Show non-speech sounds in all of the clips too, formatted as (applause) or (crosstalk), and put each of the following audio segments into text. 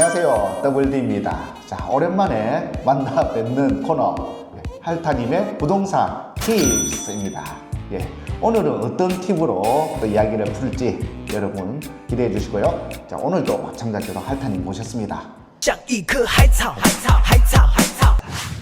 안녕하세요. 더블디입니다. 자 오랜만에 만나 뵙는 코너 네, 할타님의 부동산 팁스입니다. 예, 오늘은 어떤 팁으로 또 이야기를 풀지 여러분 기대해 주시고요. 자 오늘도 마찬가지로 할타님 모셨습니다.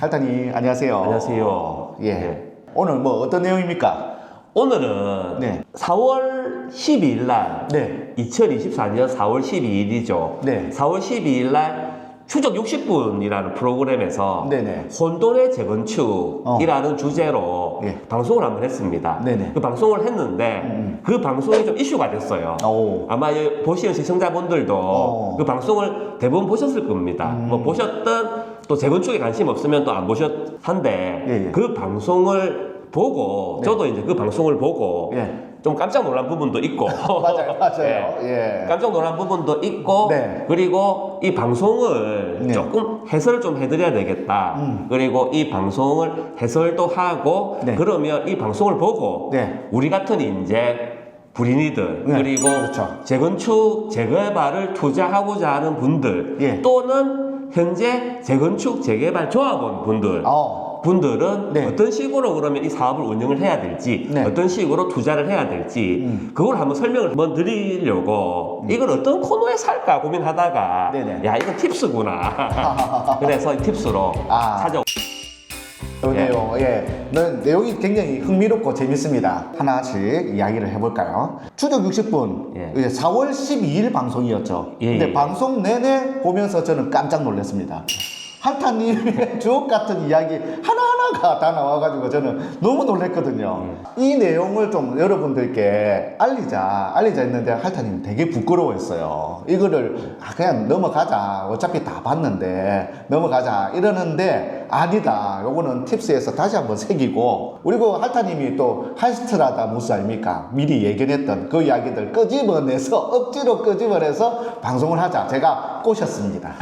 할타님 안녕하세요. 안녕하세요. 예, 네. 오늘 뭐 어떤 내용입니까? 오늘은 네. 4월 12일 날 네. 2024년 4월 12일이죠. 네. 4월 12일 날 추적 60분이라는 프로그램에서 네네. 혼돈의 재건축이라는 주제로 예. 방송을 한번 했습니다. 네네. 그 방송을 했는데 음. 그 방송이 좀 이슈가 됐어요. 오. 아마 이 보시는 시청자분들도 어. 그 방송을 대부분 보셨을 겁니다. 음. 뭐 보셨던 또 재건축에 관심 없으면 또 안 보셨 한데 예, 예. 그 방송을 보고 네. 저도 이제 그 방송을 보고 예. 좀 깜짝 놀란 부분도 있고 (laughs) 맞아요, 맞아요. 예. 예. 깜짝 놀란 부분도 있고 네. 그리고 이 방송을 네. 조금 해설을 좀 해드려야 되겠다. 음. 그리고 이 방송을 해설도 하고 네. 그러면 이 방송을 보고 네. 우리 같은 이제 불인이들 네, 그리고 그렇죠. 재건축 재개발을 투자하고자 하는 분들 예. 또는 현재 재건축 재개발 조합원 분들 어. 분들은 네. 어떤 식으로 그러면 이 사업을 운영을 해야 될지 네. 어떤 식으로 투자를 해야 될지 음. 그걸 한번 설명을 한번 드리려고 이걸 어떤 코너에 살까 고민하다가 네네. 야 이건 팁스구나 (laughs) 그래서 이 팁스로 아. 찾아 그 예. 예. 네, 내용이 굉장히 흥미롭고 재밌습니다. 하나씩 이야기를 해볼까요? 추적 60분, 예. 이제 4월 12일 방송이었죠. 예, 근데 예. 방송 내내 보면서 저는 깜짝 놀랐습니다. 할타님의 (laughs) 주옥 같은 이야기 하나하나가 다 나와가지고 저는 너무 놀랐거든요. 이 내용을 좀 여러분들께 알리자, 알리자 했는데 할타님 되게 부끄러워했어요. 이거를 아, 그냥 넘어가자. 어차피 다 봤는데 넘어가자. 이러는데 아니다. 요거는 팁스에서 다시 한번 새기고 그리고 할타님이 또 하이스트라다 무스 아닙니까? 미리 예견했던 그 이야기들 끄집어내서 억지로 끄집어내서 방송을 하자. 제가 꼬셨습니다.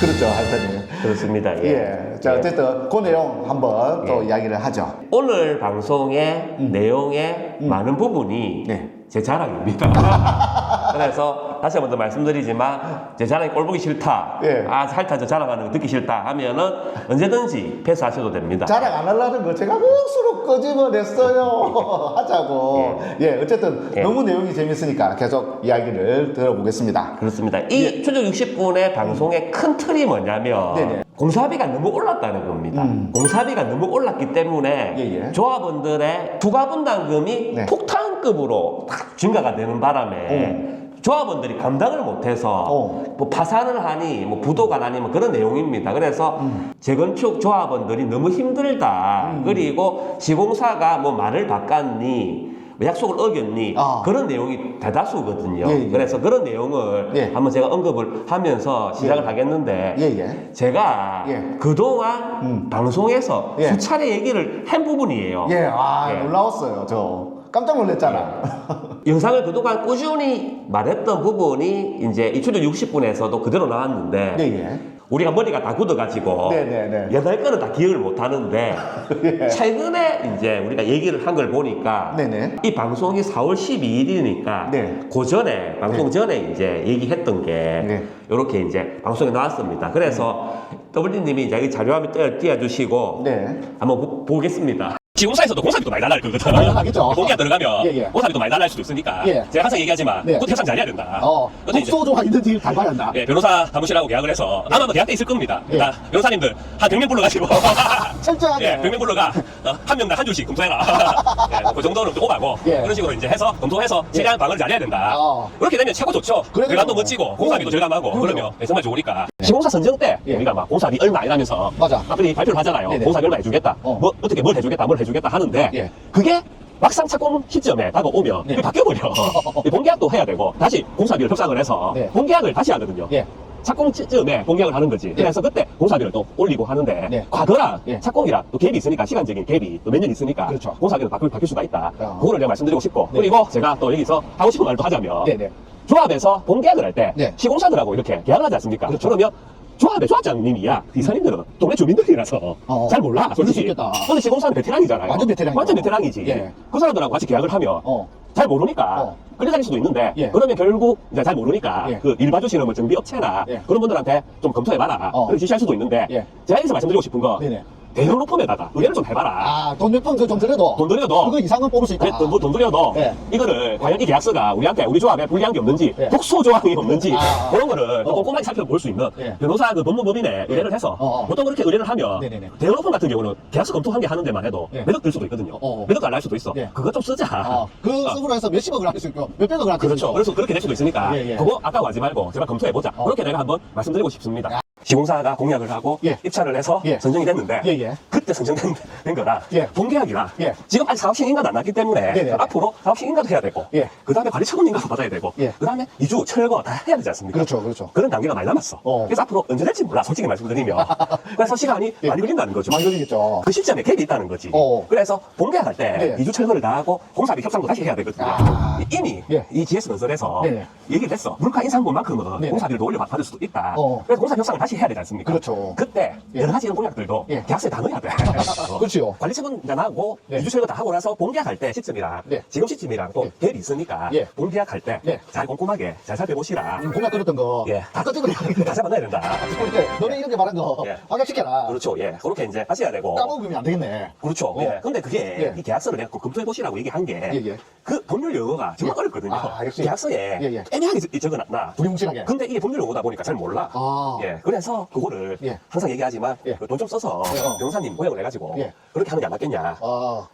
그렇죠, 할타님. 그렇습니다 예. 예. 자, 예. 어쨌든 그 내용 한번 또 예. 이야기를 하죠. 오늘 방송의 음. 내용의 음. 많은 부분이 네. 제 자랑입니다. (laughs) 그래서 다시 한 번 더 말씀드리지만 제 자랑이 꼴보기 싫다. 예. 아, 살타 저 자랑하는 거 듣기 싫다 하면은 언제든지 패스하셔도 됩니다. 자랑 안 하려는 거 제가 억수로 끄집어냈어요. (laughs) 하자고. 예, 어쨌든 예. 너무 내용이 재밌으니까 계속 이야기를 들어보겠습니다. 그렇습니다. 이 추적 60분의 방송의 큰 틀이 뭐냐면 예. 네네. 공사비가 너무 올랐다는 겁니다. 음. 공사비가 너무 올랐기 때문에 예, 예. 조합원들의 부가 분담금이 네. 폭탄급으로 탁 증가가 되는 바람에 조합원들이 감당을 못해서 어. 뭐 파산을 하니 뭐 부도가 나니 뭐 그런 내용입니다. 그래서 음. 재건축 조합원들이 너무 힘들다. 그리고 시공사가 뭐 말을 바꿨니 뭐 약속을 어겼니 아. 그런 내용이 대다수거든요. 예, 예. 그래서 그런 내용을 예. 한번 제가 언급을 하면서 시작을 예. 하겠는데 예, 예. 제가 예. 그동안 음. 방송에서 예. 수차례 얘기를 한 부분이에요. 예, 아, 예. 놀라웠어요, 저. 깜짝 놀랐잖아. 영상을 그동안 꾸준히 말했던 부분이 이제 이 추적 60분에서도 그대로 나왔는데 예, 예. 우리가 머리가 다 굳어가지고 네, 네, 네. 여덟 건은 다 기억을 못 하는데 (laughs) 예. 최근에 이제 우리가 얘기를 한 걸 보니까 네 네. 이 방송이 4월 12일이니까 네. 그 전에 방송 전에 이제 얘기했던 게 네. 이렇게 이제 방송에 나왔습니다. 그래서 WD님이 이제 이 자료 화면 띄워, 띄워주시고 네. 한번 보, 보겠습니다. 시공사에서도 공사비도 많이 날라갈 거거든. 많이 날라가겠죠. 공기가 들어가면 예, 예. 공사비도 많이 날라갈 수도 있으니까 예. 제가 항상 얘기하지만 네. 그것도 협상 잘해야 된다. 어, 그것도 이제 국소조가 있는지 잘 봐야 한다. 예, 변호사 사무실하고 계약을 해서 아마 뭐 계약돼 있을 겁니다. 예. 그러니까 변호사님들 한 100명 불러가지고 (laughs) 철저하게. 예, 100명 불러가 어, 한 명당 한 줄씩 검토해라. (laughs) 예, 뭐그 정도는 좀 오바고 예. 그런 식으로 이제 해서 검토해서 최대한 방어를 잘해야 된다. 어. 그렇게 되면 최고 좋죠. 그래요. 외관도 멋지고 공사비도 어. 절감하고 그럼요. 그러면 예, 정말 좋으니까. 시공사 선정 때 예. 우리가 막 공사비 얼마 이라면서 맞아. 앞으로 발표를 하잖아요. 네네. 공사비 얼마 해주겠다. 어. 뭐 어떻게 뭘 해주겠다, 뭘 해주겠다 하는데 예. 그게 막상 착공 시점에 다가오면 네. 바뀌어버려. (laughs) 이 본계약도 해야 되고 다시 공사비를 협상을 해서 네. 본계약을 다시 하거든요. 예. 착공 시점에 공개를 하는 거지. 그래서 그때 공사비를 또 올리고 하는데 네. 과거랑 예. 착공이랑 또 갭이 있으니까 시간적인 갭이 또 몇 년 있으니까 그렇죠. 공사비도 바뀔, 바뀔 수가 있다. 어. 그거를 내가 말씀드리고 싶고 네. 그리고 제가 또 여기서 하고 싶은 말도 하자면 네 네. 조합에서 본계약을 할때 네. 시공사들하고 이렇게 계약을 하지 않습니까? 그렇죠. 그러면 조합의 조합장님이야. 이사님들은 동네 주민들이라서 어. 잘 몰라. 그럴 수 솔직히. 있겠다. 근데 시공사는 베테랑이잖아요. 완전 베테랑이죠. 완전 베테랑이지. 예. 그 사람들하고 같이 계약을 하면 어. 잘 모르니까 어. 끌려다닐 수도 있는데 예. 그러면 결국 이제 잘 모르니까 예. 그 일 봐주시는 뭐 정비 업체나 예. 그런 분들한테 좀 검토해봐라 어. 그렇게 지시할 수도 있는데 예. 제가 여기서 말씀드리고 싶은 거 네네. 대형 로펌에다가 의뢰를 좀 해봐라 아, 돈 몇푼좀 들여도. 돈 들여도 그거 이상은 뽑을 수 있다. 그래, 돈, 뭐돈 들여도 예. 이거를 과연 이 계약서가 우리한테 우리 조합에 불리한 게 없는지 예. 독소 조항이 없는지 아. 그런 거를 또 어. 꼼꼼하게 살펴볼 수 있는 예. 변호사 그 법무법인에 의뢰를 해서 어, 어. 보통 그렇게 의뢰를 하면 네네네. 대형 로펌 같은 경우는 계약서 검토 한개 하는 데만 해도 예. 매덕 들 수도 있거든요 어, 어. 매덕 안날 수도 있어 예. 그거 좀 쓰자 아, 그 쓰고 해서 몇십억을 할 수 있고, 몇백억을 할수 그렇죠. 있고. 그래서 그렇게 될 수도 있으니까 예, 예. 그거 아까워하지 말고 제발 검토해보자. 어. 그렇게 내가 한번 말씀드리고 싶습니다. 시공사가 공약을 하고 예. 입찰을 해서 예. 선정이 됐는데 예, 예. 그때 선정된 된 거라 예. 본계약이라 예. 지금 아직 사업식 인가도 안 났기 때문에 네네. 앞으로 사업식 인가도 해야 되고 예. 그 다음에 관리 처분 인가도 받아야 되고 예. 그 다음에 이주 철거 다 해야 되지 않습니까? 그렇죠, 그렇죠. 런 단계가 많이 남았어. 어. 그래서 앞으로 언제 될지 몰라 솔직히 말씀드리면 (laughs) 그래서 시간이 예. 많이 걸린다는 거죠. 많이 걸리겠죠. 그 시점에 갭이 있다는 거지. 어. 그래서 본계약할 때 네. 이주 철거를 다 하고 공사비 협상도 다시 해야 되거든요. 아. 이미 예. 이 GS 건설에서 네네. 얘기를 했어. 물가 인상분만큼은. 공사비를 더 올려 받을 수도 있다. 어. 그래서 공사 협상을 다시 해야 되지 않습니까? 그렇죠. 그때 예. 여러 가지 이런 공약들도 예. 계약서에 다 넣어야 돼. 어. (laughs) 그렇지요. 관리처분 나하고 네. 이주 철거 다 하고 나서 본계약할 때 시점이랑 네. 지금 시점이랑 또 예. 갭이 있으니까 예. 본계약할 때잘 네. 꼼꼼하게 잘 살펴보시라. 지금 공약 끊었던 거. 예. 다 꺼져버려야 되는데. 다 잡아놔야 된다. (laughs) 너네 이렇게 말한 거. 예. 확인시켜라. 그렇죠. 예. 그렇게 이제 하셔야 되고. 까먹으면 안 되겠네. 그렇죠. 어. 예. 근데 그게 예. 이 계약서를 내가 검토해 보시라고 얘기한 게 예, 예. 그 법률 용어가 정말 예. 어렵거든요. 아. 계약서에 예, 예. 애매하게 적- 적어놨나. 두리뭉실하게. 근데 이게 법률 용어다 보니까 잘 몰라. 아. 예. 그래 서 그거를 예. 항상 얘기하지만 예. 돈 좀 써서 예, 어. 변호사님 고용을 해가지고 예. 그렇게 하는 게 안 맞겠냐. 아.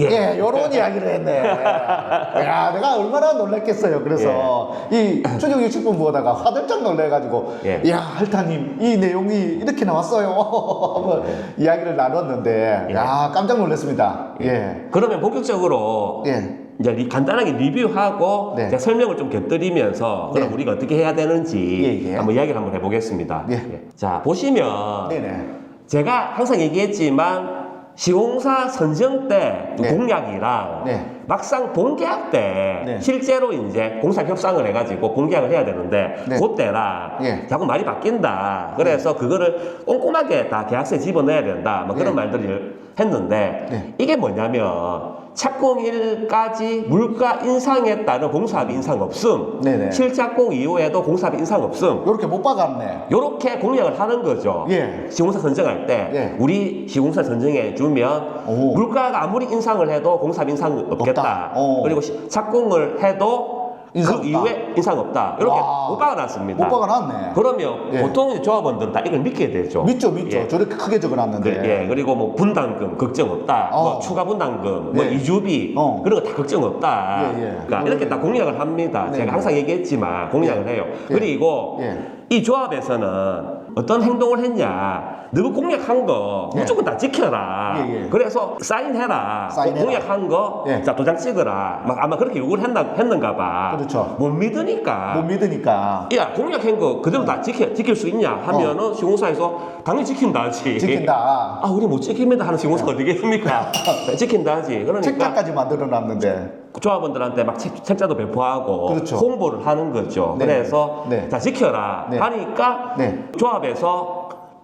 예, 요런 이야기를 했네. (laughs) 야, 내가 얼마나 놀랬겠어요. 그래서 이 추정 60분 보다가 화들짝 놀래가지고, 예. 야, 할타님, 이 내용이 이렇게 나왔어요. (laughs) 한번 이야기를 나눴는데, 예. 야, 깜짝 놀랐습니다. 예. 그러면 본격적으로 예. 이제 리- 간단하게 리뷰하고 네. 이제 설명을 좀 곁들이면서 그럼 네. 우리가 어떻게 해야 되는지 예, 예. 한번 이야기를 한번 해보겠습니다. 예. 자 보시면 네네. 제가 항상 얘기했지만 시공사 선정 때 네. 공약이랑 네. 막상 본계약 때 네. 실제로 이제 공사 협상을 해가지고 본계약을 해야 되는데 네. 그때랑 예. 자꾸 말이 바뀐다. 그래서 그거를 꼼꼼하게 다 계약서에 집어넣어야 된다. 뭐 그런 네. 말들을 했는데 네. 이게 뭐냐면 착공일까지 물가 인상에 따른 공사비 인상 없음. 네네. 실착공 이후에도 공사비 인상 없음. 요렇게 못 박았네. 요렇게 공약을 하는 거죠. 예. 시공사 선정할 때 예. 우리 시공사 선정해 주면 오. 물가가 아무리 인상을 해도 공사비 인상 없겠다. 없다. 어. 그리고 시- 착공을 해도 인상 그 없다. 이후에 인상 없다. 이렇게 와. 못 박아놨습니다. 못 박아놨네. 그러면 예. 보통 조합원들은 다 이걸 믿게 되죠. 믿죠, 믿죠. 예. 저렇게 크게 적어놨는데. 그, 예, 그리고 뭐 분담금 걱정 없다, 뭐 어. 추가 분담금, 뭐 예. 이주비 어. 그런 거 다 걱정 없다. 예, 예. 그러니까 이렇게 다 공약을 합니다. 네, 제가 네. 항상 얘기했지만 공약을 예. 해요. 예. 그리고 예. 이 조합에서는 어떤 행동을 했냐, 너가 공약한 거 예. 무조건 다 지켜라. 예, 예. 그래서 사인해라. 사인해라. 공약한 거, 예. 자 도장 찍어라. 막 아마 그렇게 요구를 했나, 했는가 봐. 그렇죠. 못 믿으니까. 못 믿으니까. 야 공약한 거 그대로 다 지켜, 지킬 수 있냐 하면은 시공사에서 당연히 지킨다지 어. 지킨다. 아 우리 못 지킵니다 하는 시공사가 어디겠습니까 (laughs) 지킨다지 그러니까 책자까지 만들어 놨는데. 조합원들한테 막 책, 책자도 배포하고 그렇죠. 홍보를 하는 거죠 네. 그래서 네. 자 지켜라 네. 하니까 네. 조합에서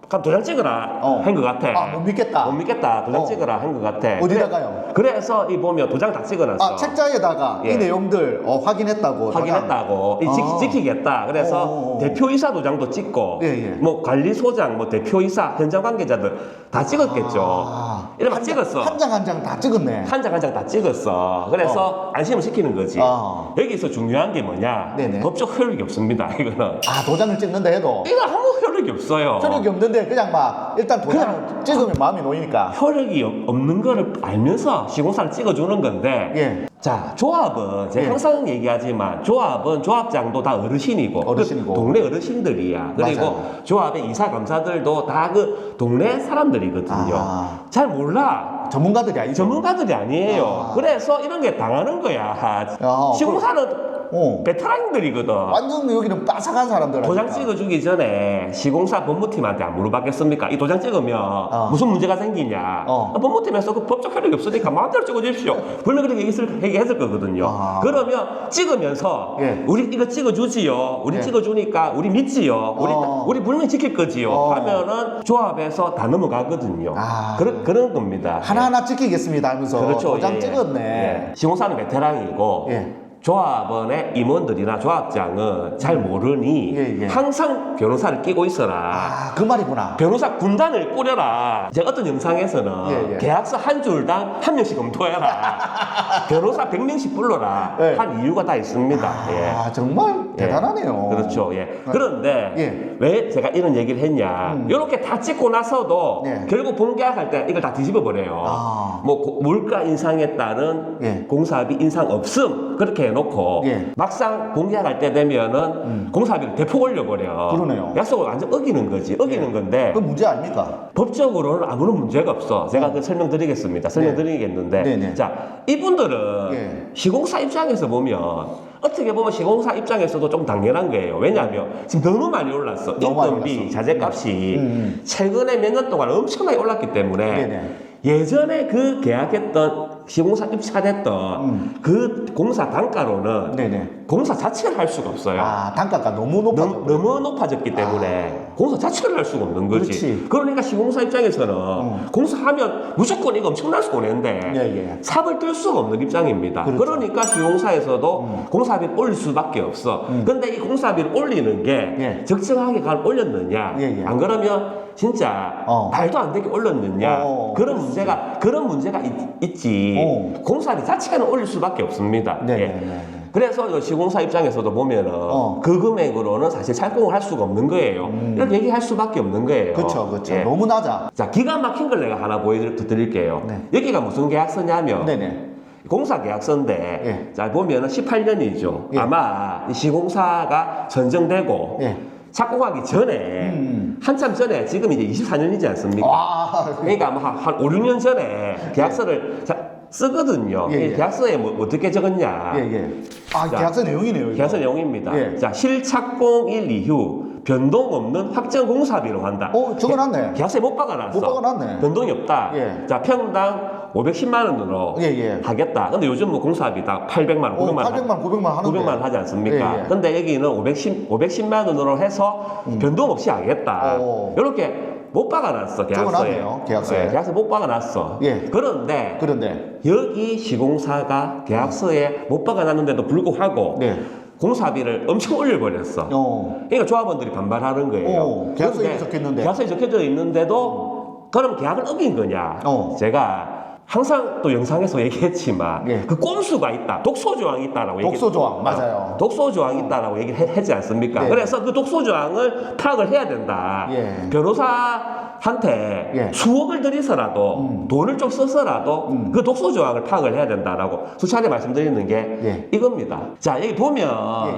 그럼 도장 찍어라 어. 한것 같아 아, 못 믿겠다. 못 믿겠다 도장 어. 찍어라 한 것 같아 어디다가요? 그래, 그래서 이 보면 도장 다 찍어놨어 아, 책자에다가 예. 이 내용들 어, 확인했다고. 확인했다고 이 지, 아. 지키 겠다 그래서 어. 대표이사 도장도 찍고 예, 예. 뭐 관리소장 뭐 대표이사 현장 관계자들 다 찍었겠죠 아. 이러면 찍었어 한 장 한 장 다 찍었네. 한 장 한 장 다 찍었어 그래서 안심을 시키는 거지 아. 여기서 중요한 게 뭐냐 네네. 법적 효력이 없습니다 이거는 아, 도장을 찍는다 해도. 이거 아무 효력이 없어요 효력이 없는데 그냥 막 일단 도장을 찍으면 마음이 놓이니까. 효력이 없- 없는 거를 알면서 시공사를 찍어주는 건데 예. 자 조합은 제가 예. 항상 얘기하지만 조합은 조합장도 다 어르신이고 어르신이고. 그 동네 어르신들이야 그리고 맞아요. 조합의 이사 감사들도 다 그 동네 사람들이거든요 아. 잘 몰라 전문가들이 아니죠. 전문가들이 아니에요 아. 그래서 이런 게 당하는 거야 아, 시공사는 어. 베테랑들이거든. 완전 여기는 빠삭한 사람들 도장? 찍어주기 전에 시공사 법무팀한테 안 물어봤겠습니까? 이 도장 찍으면 무슨 문제가 생기냐? 어. 법무팀에서 그 법적 효력이 없으니까 마음대로 찍어주십시오. 분명히 그렇게 얘기했을, 얘기했을 거거든요. 아. 그러면 찍으면서 예. 우리 이거 찍어주지요. 우리 예. 찍어주니까 우리 믿지요. 우리, 어. 우리 분명히 지킬 거지요. 어. 하면은 조합에서 다 넘어가거든요. 아. 그런, 그런 겁니다. 하나하나 찍히겠습니다 하면서 그렇죠. 도장 예, 찍었네. 예. 시공사는 베테랑이고 예. 조합원의 임원들이나 조합장은 잘 모르니 예, 예. 항상 변호사를 끼고 있어라. 아, 그 말이구나. 변호사 군단을 꾸려라. 제가 어떤 영상에서는 예, 예. 계약서 한 줄당 한 명씩 검토해라. (laughs) 변호사 100명씩 불러라. 예. 한 이유가 다 있습니다. 예. 아, 정말 예. 대단하네요. 그렇죠. 예. 그런데 예. 왜 제가 이런 얘기를 했냐. 음. 이렇게 다 찍고 나서도 네. 결국 본계약할 때 이걸 다 뒤집어 버려요. 아. 뭐 고- 물가 인상에 따른 예. 공사비 인상 없음 그렇게 해놓고 예. 막상 본계약할 때 되면은 공사비를 대폭 올려버려. 그러네요. 약속을 완전 어기는 거지. 어기는 예. 건데 그 문제 아닙니까? 법적으로는 아무런 문제가 없어. 제가 그 설명드리겠습니다. 설명드리겠는데, 네네. 자 이분들은 예. 시공사 입장에서 보면 어떻게 보면 시공사 입장에서도 좀 당연한 거예요. 왜냐하면 지금 너무 많이 올랐어. 너무 많이 인건비, 올랐어. 자재값이 음, 음. 최근에 몇 년 동안 엄청나게 올랐기 때문에 네네. 예전에 그 계약했던 시공사 입찰했던 음. 그 공사 단가로는 네네. 공사 자체를 할 수가 없어요. 아, 단가가 너무 높아져. 너무, 너무 높아졌기 때문에 공사 자체를 할 수가 없는 거지. 그렇지. 러니까 시공사 입장에서는 공사하면 무조건 이거 엄청난 손해인데 예, 예. 삽을 뜰 수가 없는 입장입니다. 그렇죠. 음. 그러니까 시공사에서도 공사비를 올릴 수밖에 없어. 근데 이 공사비를 올리는 게 예. 적정하게 가 올렸느냐? 예, 예. 안 그러면 진짜 어. 말도 안 되게 올렸느냐? 어, 그런 그렇지. 문제가 그런 문제가 있, 지 어. 공사비 자체는 올릴 수밖에 없습니다. 네, 예. 네, 네, 네. 그래서 이 시공사 입장에서도 보면은 어. 그 금액으로는 사실 착공을 할 수가 없는 거예요. 이렇게 얘기할 수밖에 없는 거예요. 그렇죠, 그렇죠. 예. 너무 낮아. 자, 기가 막힌 걸 내가 하나 보여드릴게요. 네. 여기가 무슨 계약서냐면 네네. 공사 계약서인데 예. 자 보면은 18년이죠. 예. 아마 이 시공사가 선정되고 예. 착공하기 전에 음. 한참 전에 지금 이제 24년이지 않습니까? 와, 그러니까 아마 한, 한 5, 6년 전에 계약서를 자, 쓰거든요. 예, 이 예. 계약서에 뭐 어떻게 적었냐? 예, 예. 아, 자, 계약서 내용이네요. 이거. 계약서 내용입니다. 예. 자, 실착공일 이후 변동 없는 확정 공사비로 한다. 어, 적어놨네. 계약서에 못 박아놨어. 못 박아놨네. 변동이 없다. 예. 자, 평당 510만 원으로 예, 예. 하겠다. 근데 요즘 뭐 공사비 다 800만 원, 어, 900만 원. 800만, 900만 하는데. 900만 원 하지 않습니까? 예, 예. 근데 여기는 510, 510만 원으로 해서 변동 없이 하겠다. 어. 이렇게 못 박아놨어, 계약서에. 적어놨네요, 계약서에. 예, 계약서에 못 박아놨어. 예. 그런데 그런데. 여기 시공사가 계약서에 못 박아놨는데도 불구하고 네. 공사비를 엄청 올려버렸어. 어. 그러니까 조합원들이 반발하는 거예요. 어, 계약서에 그런데 적혀 있는데. 계약서에 적혀져 있는데도 그럼 계약을 어긴 거냐? 어. 제가 항상 또 영상에서 얘기했지만 예. 그 꼼수가 있다, 독소 조항이 있다라고 얘기. 독소 조항, 맞아요. 독소 조항이 있다라고 얘기를 해- 했지 않습니까? 네. 그래서 그 독소 조항을 파악을 해야 된다. 예. 변호사한테 예. 수억을 들여서라도 음. 돈을 좀 써서라도 음. 그 독소 조항을 파악을 해야 된다라고 수차례 말씀드리는 게 예. 이겁니다. 자 여기 보면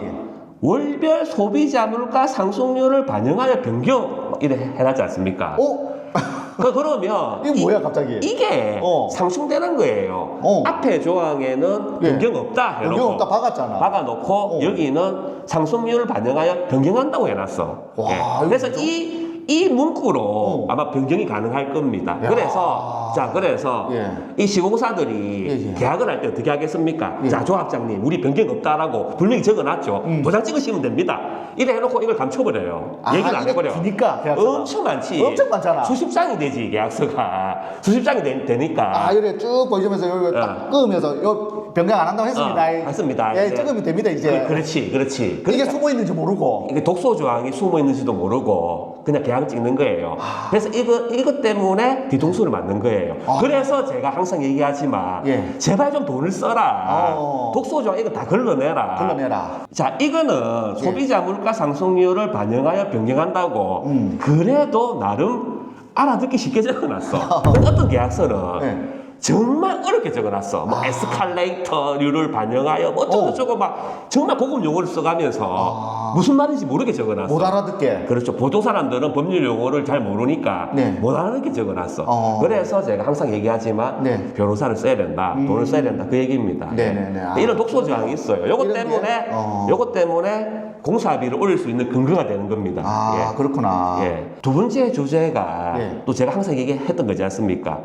예, 예. 월별 소비자 물가 상승률을 반영하여 변경 이래 해놨지 않습니까? 어? 그 그러면 이게 뭐야, 갑자기? 이게 어. 상충되는 거예요. 어. 앞에 조항에는 예. 변경 없다 변경 없다 박았잖아. 박아놓고 어. 여기는 상승률을 반영하여 변경한다고 해놨어. 와, 예. 그래서? 이, 이 문구로 어. 아마 변경이 가능할 겁니다. 야. 그래서, 자, 그래서 예. 이 시공사들이 예, 예. 계약을 할 때 어떻게 하겠습니까? 예. 자, 조합장님, 우리 변경 없다라고 분명히 적어놨죠. 음. 도장 찍으시면 됩니다. 이래 해놓고 이걸 감춰버려요. 아, 얘기를 안 이게 해버려. 기니까, 계약서가. 엄청 많지. 엄청 많잖아. 수십 장이 되지, 계약서가. 수십 장이 되, 되니까. 아, 이래 쭉 보여주면서 여기 딱 어. 끄면서 요 변경 안 한다고 했습니다. 어, 맞습니다. 예. 찍으면 됩니다, 이제. 그, 렇지 그렇지. 이게 그러니까 숨어 있는지 모르고. 이게 독소 조항이 숨어 있는지도 모르고 그냥 계약을 찍는 거예요. 그래서 이거 이것 때문에 뒤통수를 맞는 거예요. 아. 그래서 제가 항상 얘기하지만 예. 제발 좀 돈을 써라. 어. 독소 조항 이거 다 걸러내라. 걸러내라. 자, 이거는 소비자 물가 상승률을 반영하여 변경한다고 음. 그래도 나름 알아듣기 쉽게 적어놨어. (laughs) 어떤 계약서는 네. 정말 어렵게 적어놨어. 뭐 에스컬레이터류를 반영하여 뭐 어쩌고 아. 어. 저쩌고 막 정말 고급 용어를 써가면서 아. 무슨 말인지 모르게 적어놨어. 못 알아듣게. 그렇죠. 보통 사람들은 법률 용어를 잘 모르니까 네. 못 알아듣게 적어놨어. 어. 그래서 제가 항상 얘기하지만 네. 음. 변호사를 써야 된다, 돈을 써야 된다 그 얘기입니다. 네네네. 아. 이런 독소 조항이 있어요. 요것 이런 게? 때문에 어. 요것 때문에 공사비를 올릴 수 있는 근거가 되는 겁니다. 아, 예. 그렇구나. 예. 두 번째 주제가 예. 또 제가 항상 얘기했던 거지 않습니까?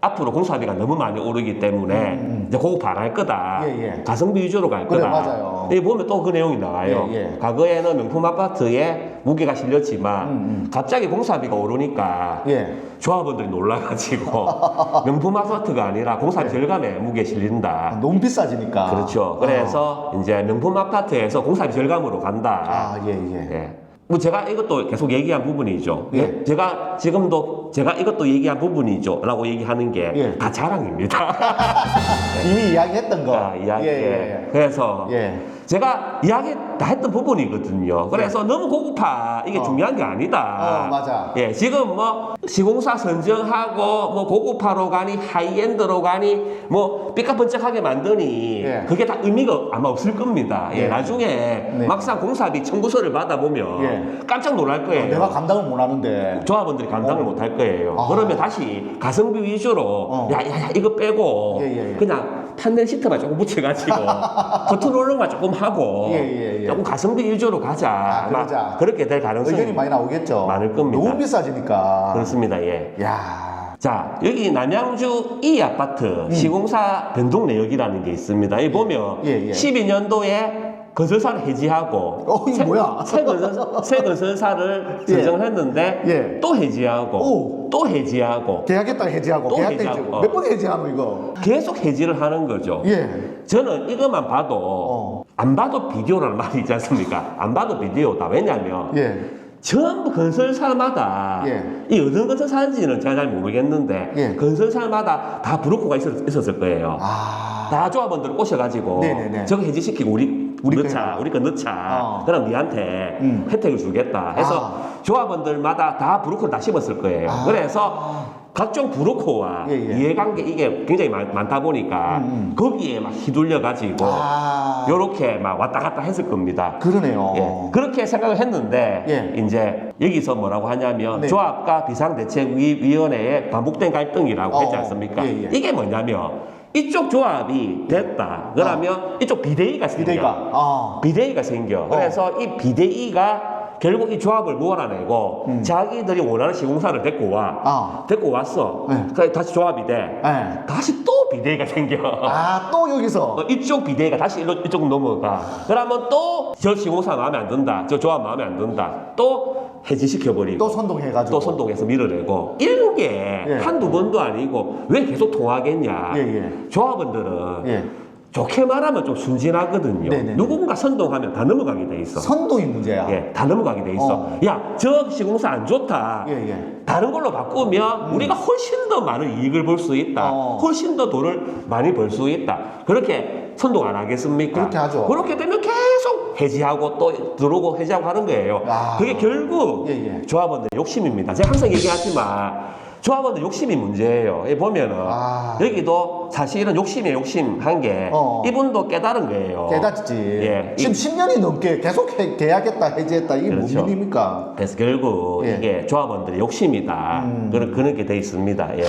앞으로 공사비가 너무 많이 오르기 때문에 이제 고급 안 할 거다. 음, 예, 예. 가성비 위주로 갈 그래, 거다. 맞아요. 여기 보면 또 그 내용이 나와요. 예, 예. 과거에는 명품 아파트에 무게가 실렸지만 음, 갑자기 공사비가 오르니까 예. 조합원들이 놀라가지고 (laughs) 명품 아파트가 아니라 공사비 절감에 무게 실린다. 아, 너무 비싸지니까. 그렇죠. 그래서 이제 명품 아파트에서 공사비 절감으로 간다. 아, 예, 예. 예. 뭐 제가 이것도 계속 얘기한 부분이죠. 예. 제가 지금도 제가 이것도 얘기한 부분이죠. 라고 얘기하는 게다 예. 자랑입니다. (laughs) 이미 이야기했던 거. 아, 이야기. 예, 예. 그래서 예. 예. 제가 이야기 다 했던 부분이거든요. 그래서 너무 고급화 이게 어. 중요한 게 아니다. 어, 맞아. 예, 지금 뭐 시공사 선정하고 뭐 고급화로 가니 하이엔드로 가니 뭐 삐까번쩍하게 만드니 예. 그게 다 의미가 아마 없을 겁니다. 예, 예. 나중에 네. 막상 공사비 청구서를 받아보면 예. 깜짝 놀랄 거예요. 내가 감당을 못 하는데. 조합원들이 감당을 어. 못할 거예요. 아. 그러면 다시 가성비 위주로 어. 야, 야, 야, 이거 빼고 예, 예, 예. 그냥 판넬 시트만 조금 붙여가지고 (laughs) 버튼 롤러만 조금 하고 예, 예, 예. 조금 가성비 위주로 가자. 아, 아마 그러자. 그렇게 될 가능성이 의견이 많이 나오겠죠. 많을 겁니다. 너무 비싸지니까. 그렇습니다. 예. 야. 자, 여기 남양주 이 아파트 시공사 변동 내역이라는 게 있습니다. 여기 보면 음. 예, 예. 12년도에 건설사를 해지하고 어, 이거 새, 뭐야? 새, 건설, 새 건설사를 (laughs) 예. 선정을 했는데 예. 또 해지하고 오. 또 해지하고 계약했다 해지하고 또 계약도 해지하고. 해지하고 어. 몇번 해지하노 이거. 계속 해지를 하는 거죠. 예. 저는 이것만 봐도 어. 안 봐도 비디오라는 말이 있지 않습니까? 안 봐도 비디오다. 왜냐면 예. 전부 건설사마다 예. 이 어떤 건설사인지는 제가 잘 모르겠는데 예. 건설사마다 다 브로커가 있었, 을 거예요. 아. 다 조합원들을 꼬셔가지고 네네네. 저거 해지시키고 우리 우리 넣자. 우리 거 넣자. 어. 그럼 니한테 음. 혜택을 주겠다. 해서 조합원들마다 다 브로커를 다 씹었을 거예요. 아. 그래서 각종 브로커와 예, 예. 이해관계 이게 굉장히 많, 많다 보니까 음, 음. 거기에 막 휘둘려 가지고 아. 요렇게 막 왔다 갔다 했을 겁니다. 그러네요. 예, 그렇게 생각을 했는데 예. 이제 여기서 뭐라고 하냐면 네. 조합과 비상대책위원회의 반복된 갈등이라고 어, 했지 않습니까? 예, 예. 이게 뭐냐면 이쪽 조합이 됐다. 그러면 이쪽 비대위가 생겨. 비대가. 아. 비대위가 생겨. 그래서 이 비대위가 결국 이 조합을 몰아내고 음. 자기들이 원하는 시공사를 데리고 와. 아. 데리고 왔어. 네. 그래서 다시 조합이 돼. 예. 다시 또 비대위가 생겨. 아, 또 여기서. 어, 이쪽 비대가 다시 일로, 이쪽 넘어가. 그러면 또 저 시공사 마음에 안 든다. 저 조합 마음에 안 든다. 또 해지시켜버리고. 또 선동해가지고. 또 선동해서 밀어내고. 이런 게 예. 한두 번도 아니고 왜 계속 통하겠냐. 예, 예. 조합원들은 예. 좋게 말하면 좀 순진하거든요. 네네네. 누군가 선동하면 다 넘어가게 돼 있어. 선동이 문제야. 예, 다 넘어가게 돼 있어. 어. 야, 저 시공사 안 좋다. 예, 음. 예. 다른 걸로 바꾸면 우리가 훨씬 더 많은 이익을 볼 수 있다. 어. 훨씬 더 돈을 많이 벌 수 있다. 그렇게 선동 안 하겠습니까? 그렇게 하죠. 그렇게 되면 계속 해지하고 또 들어오고 해지하고 하는 거예요. 아. 그게 결국 예, 예. 조합원들 욕심입니다. 제가 항상 얘기하지만 조합원들 욕심이 문제예요. 여기 보면은 아. 여기도 사실은 욕심에 욕심 한 게 어. 이분도 깨달은 거예요. 깨닫지. 예. 지금 10년이 넘게 계속 해, 계약했다, 해지했다. 이게 그렇죠. 뭔 일입니까? 그래서 결국 예. 이게 조합원들의 욕심이다. 음. 그런 그런 게 돼 있습니다. 예.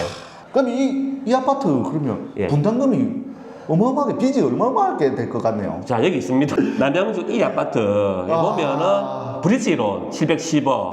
그럼 이, 이 아파트 그러면 예. 분담금이 어마어마하게 빚이 어마어마하게 될 것 같네요. 자 여기 있습니다. (laughs) 남양주 이 아파트 여기 아. 보면은 브릿지론 710억,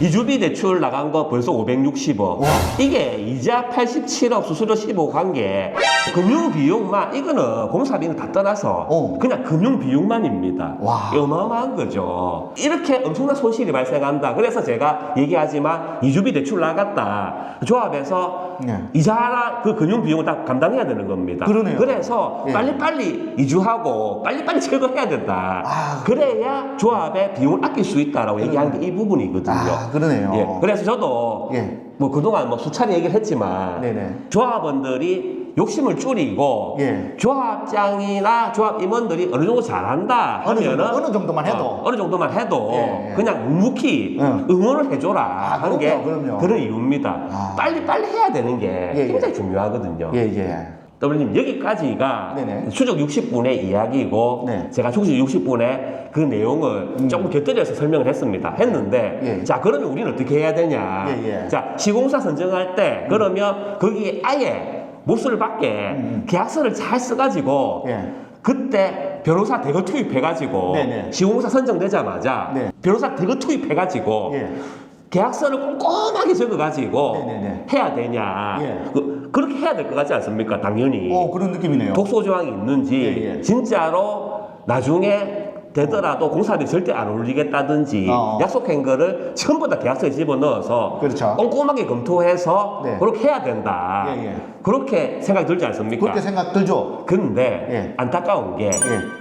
이주비 대출 나간 거 벌써 560억. 와. 이게 이자 87억, 수수료 15억 한게 금융 비용만 이거는 공사비는 다 떠나서 어. 그냥 금융 비용만입니다. 와. 이게 어마어마한 거죠. 이렇게 엄청난 손실이 발생한다. 그래서 제가 얘기하지만 이주비 대출 나갔다. 조합에서 네. 이자나 그 금융 비용을 다 감당해야 되는 겁니다. 그러네요. 그래서 예. 빨리빨리 이주하고 빨리빨리 제거해야 된다. 아. 그래야 조합의 비용을 아낄 수 있다라고 얘기하는 게 이 부분이거든요. 아, 그러네요. 예. 그래서 저도 예. 뭐 그동안 뭐 수차례 얘기를 했지만 네네. 조합원들이 욕심을 줄이고 예. 조합장이나 조합 임원들이 어느 정도 잘한다 어느 하면은 정도, 어느 정도만 해도. 어, 어느 정도만 해도 예, 예. 그냥 묵묵히 응. 응원을 해줘라 아, 하는 게 그럼요, 그럼요. 그런 이유입니다. 아. 빨리 빨리 해야 되는 게 예, 예. 굉장히 중요하거든요. 예, 예. 더블님 여기까지가 네네. 추적 60분의 이야기고 네. 음. 제가 추적 60분의 그 내용을 조금 곁들여서 설명을 했습니다. 했는데 예. 자 그러면 우리는 어떻게 해야 되냐? 예, 예. 자 시공사 선정할 때 그러면 거기에 아예 못을 받게 계약서를 잘 써가지고 음, 예. 그때 변호사 대거 투입해가지고 네네. 시공사 선정되자마자 네. 변호사 대거 투입해가지고 예. 계약서를 꼼꼼하게 적어가지고 네네네. 해야 되냐? 예. 그, 그렇게 해야 될 것 같지 않습니까? 당연히. 오, 그런 느낌이네요. 독소 조항이 있는지 예, 예. 진짜로 나중에 되더라도 공사비 절대 안 올리겠다든지 어. 약속한 거를 전부 다 계약서에 집어넣어서 그렇죠. 꼼꼼하게 검토해서 네. 그렇게 해야 된다. 예, 예. 그렇게 생각이 들지 않습니까? 그렇게 생각 들죠? 근데 예. 안타까운 게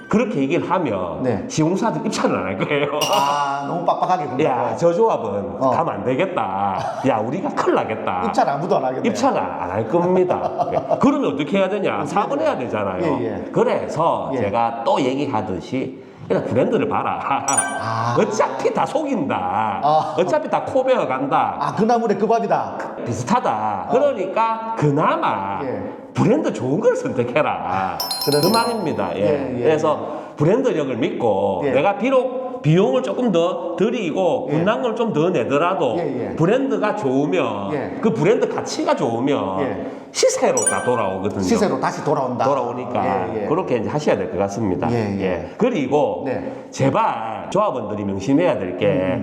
그렇게 얘기를 하면 네. 시공사들 입찰을 안 할 거예요. 아, 너무 빡빡하게 군다. (laughs) 야, 저 조합은 어. 가면 안 되겠다. 야, 우리가 큰일 나겠다. 입찰 아무도 안 하겠네. 입찰 안 할 겁니다. (laughs) 예. 그러면 어떻게 해야 되냐? 사고 내야 되잖아요. 예, 예. 그래서 예. 제가 또 얘기하듯이 그냥 브랜드를 봐라. 아. (laughs) 어차피 다 속인다. 아. 어차피 다 코베어 간다. 아, 그 나물에 그 밥이다. 비슷하다. 그러니까 그나마 예. 브랜드 좋은 걸 선택해라. 그러네요. 그 말입니다. 예. 예, 예. 그래서 브랜드력을 믿고 예. 내가 비록 비용을 조금 더 들이고 예. 분담금을 좀 더 내더라도 예, 예. 브랜드가 좋으면 예. 그 브랜드 가치가 좋으면 예. 시세로 다 돌아오거든요. 시세로 다시 돌아온다. 돌아오니까 예, 예. 그렇게 이제 하셔야 될 것 같습니다. 예, 예. 그리고 네. 제발 조합원들이 명심해야 될게 음.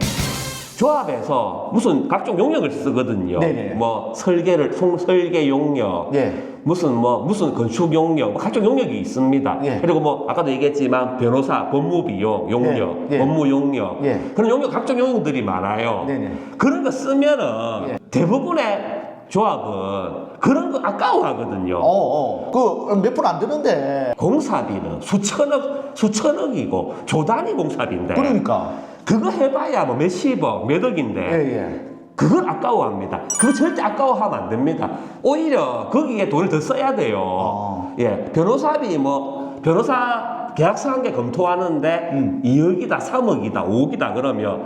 조합에서 무슨 각종 용역을 쓰거든요. 네네. 뭐 설계를 송 설계 용역, 예. 무슨 뭐 무슨 건축 용역, 뭐 각종 용역이 있습니다. 예. 그리고 뭐 아까도 얘기했지만 변호사 법무 비용 용역, 예, 예. 법무 용역 예. 그런 용역 각종 용역들이 많아요. 네네. 그런 거 쓰면은 예. 대부분의 조합은 그런 거 아까워하거든요. 어, 어. 그, 몇푼안 드는데. 공사비는 수천억 수천억이고 조단위 공사비인데 그러니까. 그거 해봐야 뭐 몇십억 몇억인데 예, 예. 그걸 아까워합니다. 그거 절대 아까워하면 안 됩니다. 오히려 거기에 돈을 더 써야 돼요. 어. 예, 변호사비 뭐 변호사 계약서 한 개 검토하는데 음. 2억이다, 3억이다, 5억이다 그러면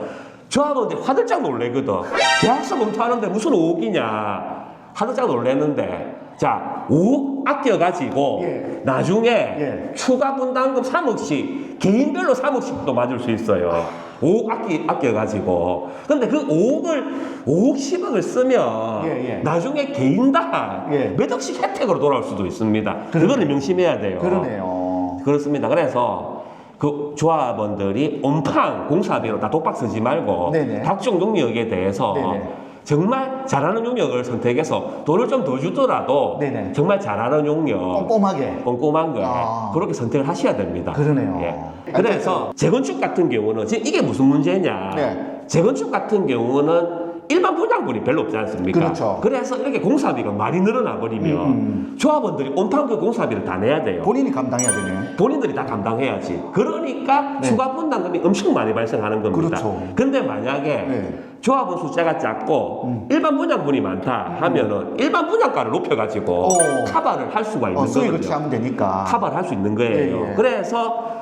조합원들이 화들짝 놀래거든. 계약서 검토하는데 무슨 5억이냐. 화들짝 놀래는데 자 5억 아껴가지고 예. 나중에 예. 추가 분담금 3억씩 개인별로 3억씩도 맞을 수 있어요. 5억 아끼, 아껴가지고. 근데 그 5억을, 5억 10억을 쓰면 예, 예. 나중에 개인당 예. 몇 억씩 혜택으로 돌아올 수도 있습니다. 그거를 명심해야 돼요. 그러네요. 그렇습니다. 그래서 그 조합원들이 온팡 공사비로 다 독박 쓰지 말고 네네. 각종 용역에 대해서 네네. 정말 잘하는 용역을 선택해서 돈을 좀 더 주더라도 네네. 정말 잘하는 용역 꼼꼼하게. 꼼꼼한 거 아. 그렇게 선택을 하셔야 됩니다. 그러네요. 예. 그래서 재건축 같은 경우는 지금 이게 무슨 문제냐? 네. 재건축 같은 경우는 일반 분양분이 별로 없지 않습니까? 그렇죠. 그래서 이렇게 공사비가 많이 늘어나 버리면 음, 음. 조합원들이 온팡 그 공사비를 다 내야 돼요. 본인이 감당해야 되네. 본인들이 다 감당해야지. 그러니까 네. 추가 분담금이 엄청 많이 발생하는 겁니다. 그렇죠. 근데 만약에 네. 음. 조합원 숫자가 작고 일반 분양분이 많다 하면은 일반 분양가를 높여가지고 오. 카바를 할 수가 있는 어, 수익을 거거든요. 취하면 되니까. 카바를 할 수 있는 거예요. 예, 예. 그래서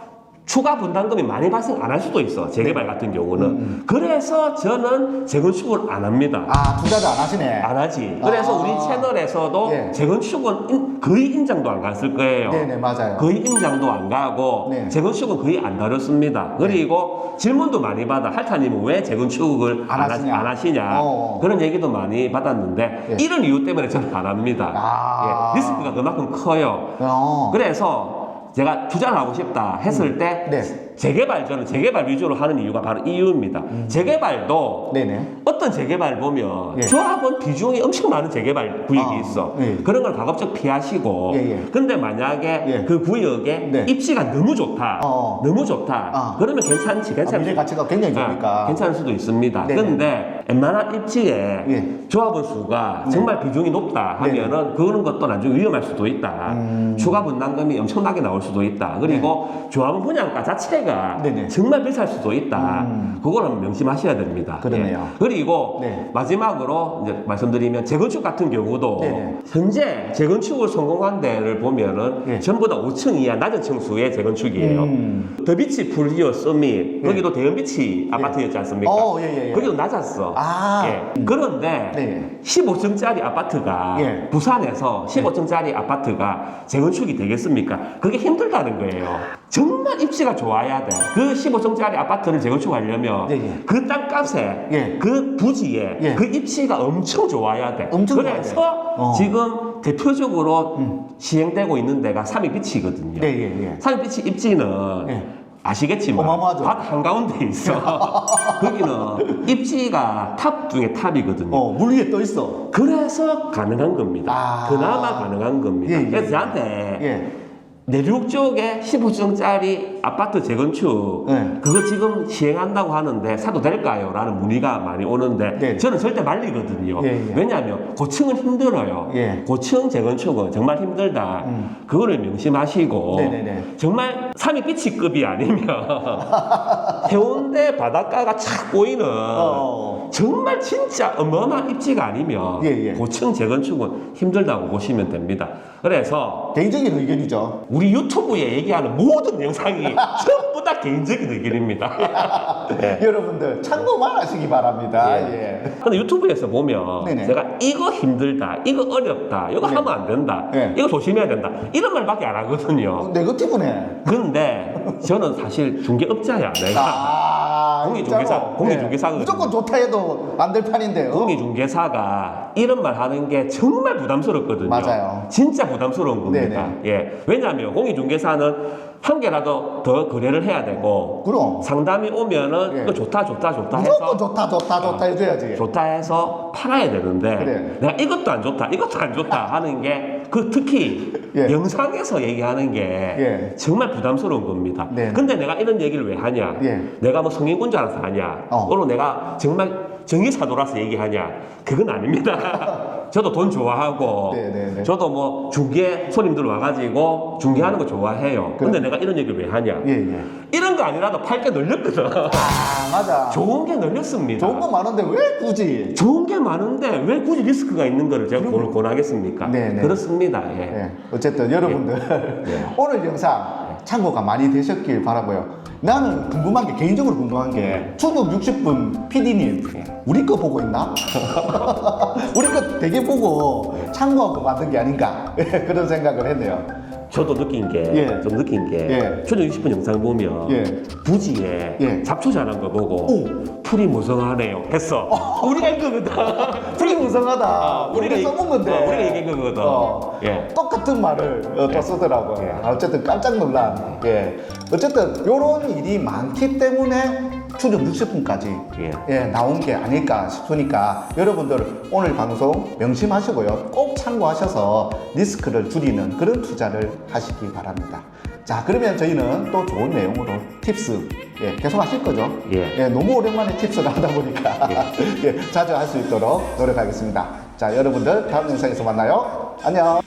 추가 분담금이 많이 발생 안 할 수도 있어. 재개발 같은 경우는. 음, 그래서 저는 재건축을 안 합니다. 아, 투자도 안 하시네. 안 하지. 그래서 아. 우리 채널에서도 예. 재건축은 인- 거의 임장도 안 갔을 거예요. 네네, 맞아요. 거의 임장도 안 가고 네. 재건축은 거의 안 다뤘습니다. 그리고 질문도 많이 받아. 할타님은 왜 재건축을 안 안, 하- 하시냐? 안 하시냐? 어. 그런 얘기도 많이 받았는데 예. 이런 이유 때문에 저는 안 합니다. 아. 예, 리스크가 그만큼 커요. 어. 그래서 제가 투자를 하고 싶다 했을 때 네. 재개발 저는 재개발 위주로 하는 이유가 바로 이 이유입니다. 재개발도 네네. 어떤 재개발 보면 예. 조합원 비중이 엄청 많은 재개발 구역이 아, 있어. 예. 그런 걸 가급적 피하시고. 예, 예. 근데 만약에 예. 그 구역에 네. 입지가 너무 좋다. 어. 너무 좋다. 아. 그러면 괜찮지. 아, 괜찮을 미래 수- 가치가 굉장히 아, 좋으니까. 괜찮을 수도 있습니다. 네네. 근데 웬만한 입지에 예. 조합원 수가 정말 비중이 높다 하면은 그런 것도 나중에 위험할 수도 있다. 음. 추가 분담금이 엄청나게 나올 수도 있다. 그리고 조합원 분양가 자체가 네네. 정말 비쌀 수도 있다. 음. 그거는 명심하셔야 됩니다. 그러네요. 예. 그리고 네. 마지막으로 이제 말씀드리면 재건축 같은 경우도 네네. 현재 재건축을 성공한 데를 보면은 예. 전부 다 5층 이하 낮은 층수의 재건축이에요. 음. 더비치 풀리오 서밋 거기도 대형비치 아파트였지 않습니까? 어, 예, 예, 예. 거기도 낮았어. 아. 예. 그런데 네. 15층짜리 아파트가 예. 부산에서 15층짜리 아파트가 재건축이 되겠습니까? 그게 힘들다는 거예요. 정말 입지가 좋아야 돼. 그 15층짜리 아파트를 재건축하려면 예, 예. 그 땅값에 예. 그 부지에 예. 그 입지가 엄청 좋아야 돼. 엄청 그래서 좋아야 돼. 어. 음. 지금 대표적으로 시행되고 있는 데가 삼익비치거든요. 네, 예, 예. 삼익비치 입지는 예. 아시겠지만 어마어마하죠. 바다 한가운데 있어. (laughs) 거기는 입지가 탑 중에 탑이거든요. 어, 물 위에 떠 있어. 그래서 가능한 겁니다. 아. 그나마 가능한 겁니다. 예, 예, 그래서 예. 저한테 예. 내륙 쪽에 15층짜리 아파트 재건축 네. 그거 지금 시행한다고 하는데 사도 될까요? 라는 문의가 많이 오는데 네. 저는 절대 말리거든요. 예, 예. 왜냐하면 고층은 힘들어요. 예. 고층 재건축은 정말 힘들다. 음. 그거를 명심하시고 네 네 네. 정말 삼익비치급이 아니면 (laughs) 해운대 바닷가가 착 보이는 어. 정말 진짜 어마어마한 입지가 아니면 예, 예. 고층 재건축은 힘들다고 보시면 됩니다. 그래서 개인적인 의견이죠. 우리 유튜브에 얘기하는 모든 영상이 전부 다 개인적인 의견입니다. 네. (laughs) 여러분들 참고만 하시기 바랍니다. 예. 근데 유튜브에서 보면 네네. 제가 이거 힘들다, 이거 어렵다, 이거 네. 하면 안 된다, 네. 이거 조심해야 된다 이런 말밖에 안 하거든요. 어, 네거티브네. 근데 저는 사실 중개업자야 내가 아, 공익중개사, 진짜로. 공익중개사거든요. 무조건 좋다 해도 안 될 판인데. 어? 공익중개사가 이런 말 하는 게 정말 부담스럽거든요. 맞아요. 진짜 부담스러운 겁니다. 네네. 예. 왜냐하면 공익중개사는 한 개라도 더 거래를 해야 되고 그럼. 상담이 오면은 예. 이거 좋다 좋다 좋다 무조건 해서 좋다, 좋다, 좋다 해줘야지. 좋다 해서 팔아야 되는데 그래. 내가 이것도 안 좋다 이것도 안 좋다 (laughs) 하는 게 그 특히 예. 영상에서 얘기하는 게 예. 정말 부담스러운 겁니다. 네. 근데 내가 이런 얘기를 왜 하냐? 예. 내가 뭐 성인군자라서 하냐? 어. 또는 내가 정말 정의사도라서 얘기하냐? 그건 아닙니다. (laughs) 저도 돈 좋아하고, 네, 네, 네. 저도 뭐 중개 손님들 와가지고 중개하는 거 좋아해요. 근데 내가 이런 얘기를 왜 하냐? 예, 예. 이런 거 아니라도 팔게 널렸거든. 아, 맞아. 좋은 게 널렸습니다. 좋은 거 많은데 왜 굳이? 좋은 게 많은데 왜 굳이 리스크가 있는 거를 제가 권, 권하겠습니까? 네, 네. 그렇습니다. 예. 예. 어쨌든 여러분들 예. 오늘 영상 참고가 많이 되셨길 바라고요. 나는 궁금한 게 개인적으로 궁금한 게 추석 60분 PD님 우리 거 보고 있나? (laughs) 우리 거 되게 보고 참고하고 만든 게 아닌가 (laughs) 그런 생각을 했네요. 저도 느낀 게, 예. 좀 느낀 게, 예. 초전 60분 영상 보면, 예. 부지에 예. 잡초 자란 거 보고, 오. 풀이 무성하네요. 했어. 우리가 한 거거든. (laughs) 되게 무성하다. 우리가 이- 써본 건데. 어, 우리가 얘기한 거거든. 어, 예. 똑같은 말을 어, 또 쓰더라고요. 예. 아, 어쨌든 깜짝 놀란. 예. 어쨌든 이런 일이 많기 때문에 추정 60분까지 예. 예, 나온 게 아닐까 싶으니까 여러분들 오늘 방송 명심하시고요. 꼭 참고하셔서 리스크를 줄이는 그런 투자를 하시기 바랍니다. 자, 그러면 저희는 또 좋은 내용으로 팁스 예, 계속 하실 거죠? 예. 너무 오랜만에 팁스를 하다 보니까 (laughs) 예, 자주 할 수 있도록 노력하겠습니다. 자, 여러분들 다음 영상에서 만나요. 안녕.